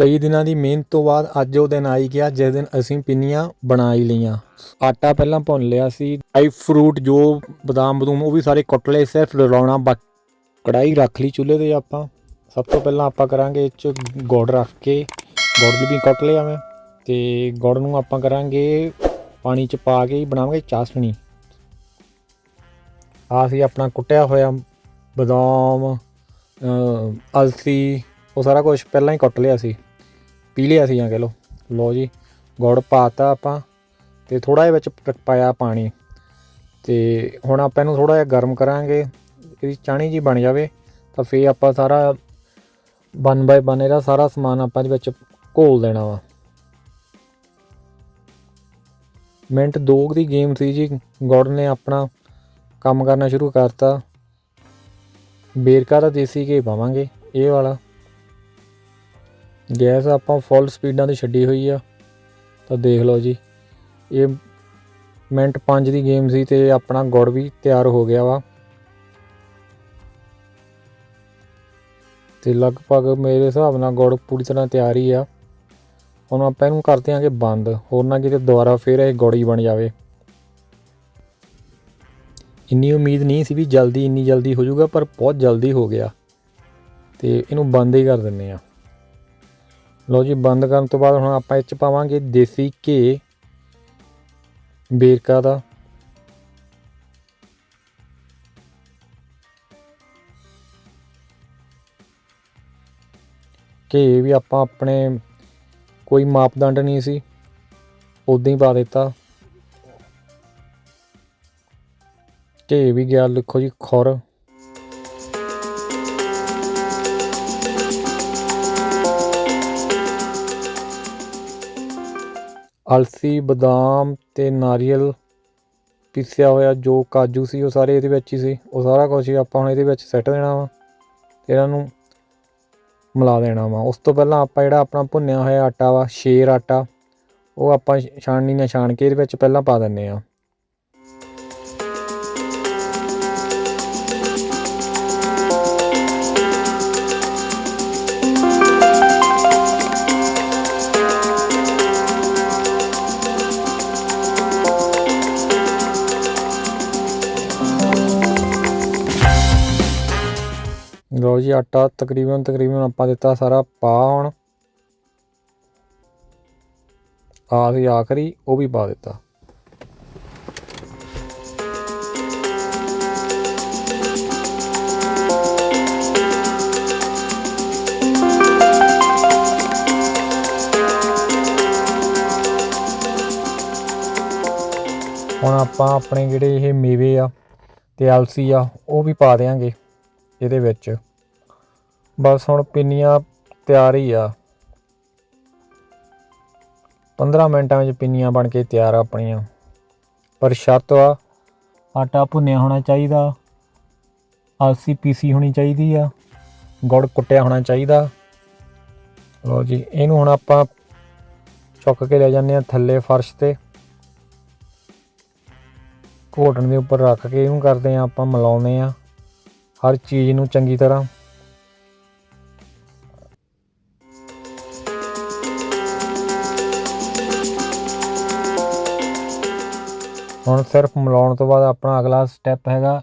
ਕਈ ਦਿਨਾਂ ਦੀ ਮਿਹਨਤ ਤੋਂ ਬਾਅਦ ਅੱਜ ਉਹ ਦਿਨ ਆਈ ਗਿਆ, ਜਿਸ ਦਿਨ ਅਸੀਂ ਪਿੰਨੀਆਂ ਬਣਾ ਹੀ ਲਈਆਂ। ਆਟਾ ਪਹਿਲਾਂ ਭੁੰਨ ਲਿਆ ਸੀ। ਡਰਾਈ ਫਰੂਟ ਜੋ ਬਦਾਮ ਬਦੂਮ ਉਹ ਵੀ ਸਾਰੇ ਕੁੱਟ ਲਏ, ਸਿਰਫ ਰਲਾਉਣਾ ਬਾਕੀ ਕੜਾਈ ਰੱਖ ਲਈ ਚੁੱਲ੍ਹੇ ਤੇ ਆਪਾਂ। ਸਭ ਤੋਂ ਪਹਿਲਾਂ ਆਪਾਂ ਕਰਾਂਗੇ ਇਹ 'ਚ ਗੁੜ ਰੱਖ ਕੇ। ਗੁੜ ਵੀ ਕੁੱਟ ਲਿਆ ਮੈਂ। ਤੇ ਗੁੜ ਨੂੰ ਆਪਾਂ ਕਰਾਂਗੇ ਪਾਣੀ 'ਚ ਪਾ ਕੇ ਬਣਾਵਾਂਗੇ ਚਾਸ਼ਣੀ। ਆਹ ਸੀ ਆਪਣਾ ਕੁੱਟਿਆ ਹੋਇਆ ਬਦਾਮ ਅਲਸੀ, ਉਹ ਸਾਰਾ ਕੁਝ ਪਹਿਲਾਂ ਹੀ ਕੁੱਟ ਲਿਆ ਸੀ। ਪੀ ਲਿਆ ਸੀ ਜਾਂ ਕਹ ਲਓ। ਲਓ ਜੀ, ਗੁੜ ਪਾਤਾ ਆਪਾਂ ਤੇ ਥੋੜਾ ਜਿਹਾ ਵਿੱਚ ਪਾਇਆ ਪਾਣੀ। ਤੇ ਹੁਣ ਆਪਾਂ ਇਹਨੂੰ ਥੋੜਾ ਜਿਹਾ ਗਰਮ ਕਰਾਂਗੇ, ਇਹਦੀ ਚਾਣੀ ਜੀ ਬਣ ਜਾਵੇ, ਤਾਂ ਫੇਰ ਆਪਾਂ ਸਾਰਾ ਵਨ ਬਾਏ ਬਨ ਇਹਦਾ ਸਾਰਾ ਸਮਾਨ ਆਪਾਂ ਇਹਦੇ ਵਿੱਚ ਘੋਲ ਦੇਣਾ ਵਾ। ਮਿੰਟ ਦੋ ਦੀ ਗੇਮ ਸੀ ਜੀ, ਗੁੜ ਨੇ ਆਪਣਾ ਕੰਮ ਕਰਨਾ ਸ਼ੁਰੂ ਕਰਤਾ। ਬੇਰਕਾ ਦਾ ਦੇਸੀ ਘੇ ਪਾਵਾਂਗੇ, ਇਹ ਵਾਲਾ। ਗੈਸ ਆਪਾਂ ਫੁੱਲ ਸਪੀਡਾਂ ਤੇ ਛੱਡੀ ਹੋਈ ਆ। ਤਾਂ ਦੇਖ ਲਓ ਜੀ, ਇਹ ਮਿੰਟ 5 ਦੀ ਗੇਮ ਸੀ ਤੇ ਆਪਣਾ ਗੁੜ ਵੀ ਤਿਆਰ ਹੋ ਗਿਆ ਵਾ। ਤੇ ਲਗਭਗ ਮੇਰੇ ਹਿਸਾਬ ਨਾਲ ਗੁੜ ਪੂਰੀ ਤਰ੍ਹਾਂ ਤਿਆਰ ਹੀ ਆ। ਹੁਣ ਆਪਾਂ ਇਹਨੂੰ ਕਰਦੇ ਆਂਗੇ ਬੰਦ, ਹੋਰ ਨਾ ਕਿਤੇ ਦੁਬਾਰਾ ਫੇਰ ਇਹ ਗੁੜ ਹੀ ਬਣ ਜਾਵੇ। ਇੰਨੀ ਉਮੀਦ ਨਹੀਂ ਸੀ ਵੀ ਜਲਦੀ ਇੰਨੀ ਜਲਦੀ ਹੋ ਜਾਊਗਾ, ਪਰ ਬਹੁਤ ਜਲਦੀ ਹੋ ਗਿਆ। ਤੇ ਇਹਨੂੰ ਬੰਦ ਹੀ ਕਰ ਦਿੰਨੇ ਆ। ਲਓ ਜੀ, ਬੰਦ ਕਰਨ ਤੋਂ ਬਾਅਦ ਹੁਣ ਆਪਾਂ ਇਹ ਚ ਪਾਵਾਂਗੇ ਦੇਸੀ ਘੇ, ਬੇਰਕਾ ਦਾ। ਘੇ ਵੀ ਆਪਾਂ ਆਪਣੇ ਕੋਈ ਮਾਪਦੰਡ ਨਹੀਂ ਸੀ ਉਦਾਂ ਹੀ ਪਾ ਦਿੱਤਾ। ਘੇ ਵੀ ਗਿਆ ਲਿਖੋ ਜੀ, ਖੁਰ। ਅਲਸੀ, ਬਦਾਮ ਅਤੇ ਨਾਰੀਅਲ ਪੀਸਿਆ ਹੋਇਆ ਜੋ ਕਾਜੂ ਸੀ, ਉਹ ਸਾਰੇ ਇਹਦੇ ਵਿੱਚ ਹੀ ਸੀ। ਉਹ ਸਾਰਾ ਕੁਝ ਹੀ ਆਪਾਂ ਹੁਣ ਇਹਦੇ ਵਿੱਚ ਸੱਟ ਦੇਣਾ ਵਾ ਅਤੇ ਇਹਨਾਂ ਨੂੰ ਮਿਲਾ ਦੇਣਾ ਵਾ। ਉਸ ਤੋਂ ਪਹਿਲਾਂ ਆਪਾਂ ਜਿਹੜਾ ਆਪਣਾ ਭੁੰਨਿਆ ਹੋਇਆ ਆਟਾ ਵਾ, ਸ਼ੇਰ ਆਟਾ, ਉਹ ਆਪਾਂ ਛਾਣਨੀ ਨਾਲ ਛਾਣ ਕੇ ਇਹਦੇ ਵਿੱਚ ਪਹਿਲਾਂ ਪਾ ਦਿੰਦੇ ਹਾਂ ਲਓ ਜੀ ਆਟਾ ਤਕਰੀਬਨ ਤਕਰੀਬਨ ਆਪਾਂ ਦਿੱਤਾ ਸਾਰਾ ਪਾ ਹੁਣ। ਆ ਸੀ ਆਖਰੀ, ਉਹ ਵੀ ਪਾ ਦਿੱਤਾ। ਹੁਣ ਆਪਾਂ ਆਪਣੇ ਜਿਹੜੇ ਇਹ ਮੇਵੇ ਆ ਤੇ ਅਲਸੀ ਆ, ਉਹ ਵੀ ਪਾ ਦੇਾਂਗੇ ਇਹਦੇ ਵਿੱਚ। ਬਸ ਹੁਣ ਪਿੰਨੀਆਂ ਤਿਆਰ ਹੀ ਆ। 15 ਮਿੰਟਾਂ ਵਿੱਚ ਪਿੰਨੀਆਂ ਬਣ ਕੇ ਤਿਆਰ ਆ ਆਪਣੀਆਂ। ਪਰ ਸ਼ਰਤ ਆ, ਆਟਾ ਭੁੰਨਿਆ ਹੋਣਾ ਚਾਹੀਦਾ, ਆਲਸੀ ਪੀਸੀ ਹੋਣੀ ਚਾਹੀਦੀ ਆ, ਗੁੜ ਕੁੱਟਿਆ ਹੋਣਾ ਚਾਹੀਦਾ। ਲਓ ਜੀ, ਇਹਨੂੰ ਹੁਣ ਆਪਾਂ ਚੁੱਕ ਕੇ ਲੈ ਜਾਂਦੇ ਆ ਥੱਲੇ ਫਰਸ਼ ਤੇ। ਘੋਟਣ ਦੇ ਉੱਪਰ ਰੱਖ ਕੇ ਇਹਨੂੰ ਕਰਦੇ ਆ ਆਪਾਂ ਮਿਲਾਉਂਦੇ ਆ ਹਰ ਚੀਜ਼ ਨੂੰ ਚੰਗੀ ਤਰ੍ਹਾਂ। ਹੁਣ ਸਿਰਫ ਮਿਲਾਉਣ ਤੋਂ ਬਾਅਦ ਆਪਣਾ ਅਗਲਾ ਸਟੈਪ ਹੈਗਾ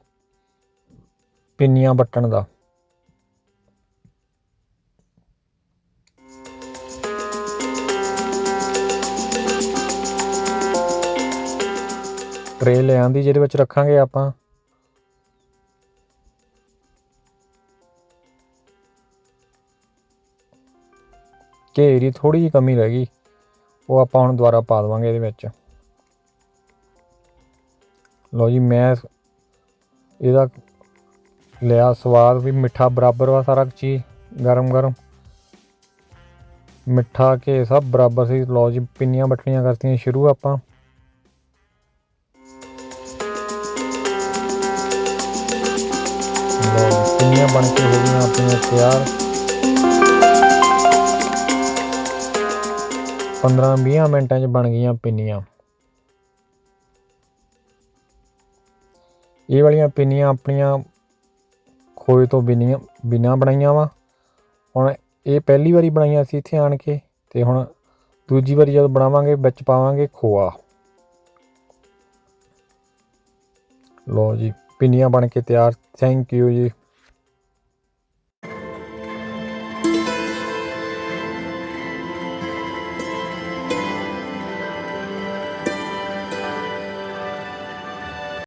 ਪਿੰਨੀਆਂ ਵੱਟਣ ਦਾ। ਟਰੇ ਲੈ ਆਂਦੀ, ਜਿਹਦੇ ਵਿੱਚ ਰੱਖਾਂਗੇ ਆਪਾਂ। ਘੇ ਦੀ ਥੋੜੀ ਜਿਹੀ ਕਮੀ ਰਹਿ ਗਈ, ਉਹ ਆਪਾਂ ਹੁਣ ਦੁਬਾਰਾ ਪਾ ਦੇਵਾਂਗੇ ਇਹਦੇ ਵਿੱਚ। ਲਓ ਜੀ, ਮੈਂ ਇਹਦਾ ਲਿਆ ਸਵਾਦ ਵੀ ਮਿੱਠਾ ਬਰਾਬਰ ਵਾ ਸਾਰਾ ਚੀਜ਼ ਗਰਮ ਗਰਮ। ਮਿੱਠਾ ਕੇ ਸਭ ਬਰਾਬਰ ਸੀ, ਲਓ ਜੀ, ਪਿੰਨੀਆਂ ਬਟਣੀਆਂ ਕਰਤੀਆਂ ਸ਼ੁਰੂ ਆਪਾਂ। ਪਿੰਨੀਆਂ ਬਣ ਕੇ ਹੋ ਗਈਆਂ ਆਪਣੀਆਂ ਤਿਆਰ। 15-20 ਮਿੰਟਾਂ 'ਚ ਬਣ ਗਈਆਂ ਪਿੰਨੀਆਂ। ਇਹ ਵਾਲੀਆਂ ਪਿੰਨੀਆਂ ਆਪਣੀਆਂ ਖੋਏ ਤੋਂ ਬਿਨੀਆਂ, ਬਿਨਾ ਬਣਾਈਆਂ ਵਾ। ਹੁਣ ਇਹ ਪਹਿਲੀ ਵਾਰੀ ਬਣਾਈਆਂ ਸੀ ਇੱਥੇ ਆਣ ਕੇ ਤੇ ਹੁਣ ਦੂਜੀ ਵਾਰੀ ਜਦੋਂ ਬਣਾਵਾਂਗੇ, ਵਿੱਚ ਪਾਵਾਂਗੇ ਖੋਆ। ਲੋ ਜੀ, ਪਿੰਨੀਆਂ ਬਣ ਕੇ ਤਿਆਰ। ਥੈਂਕ ਯੂ ਜੀ।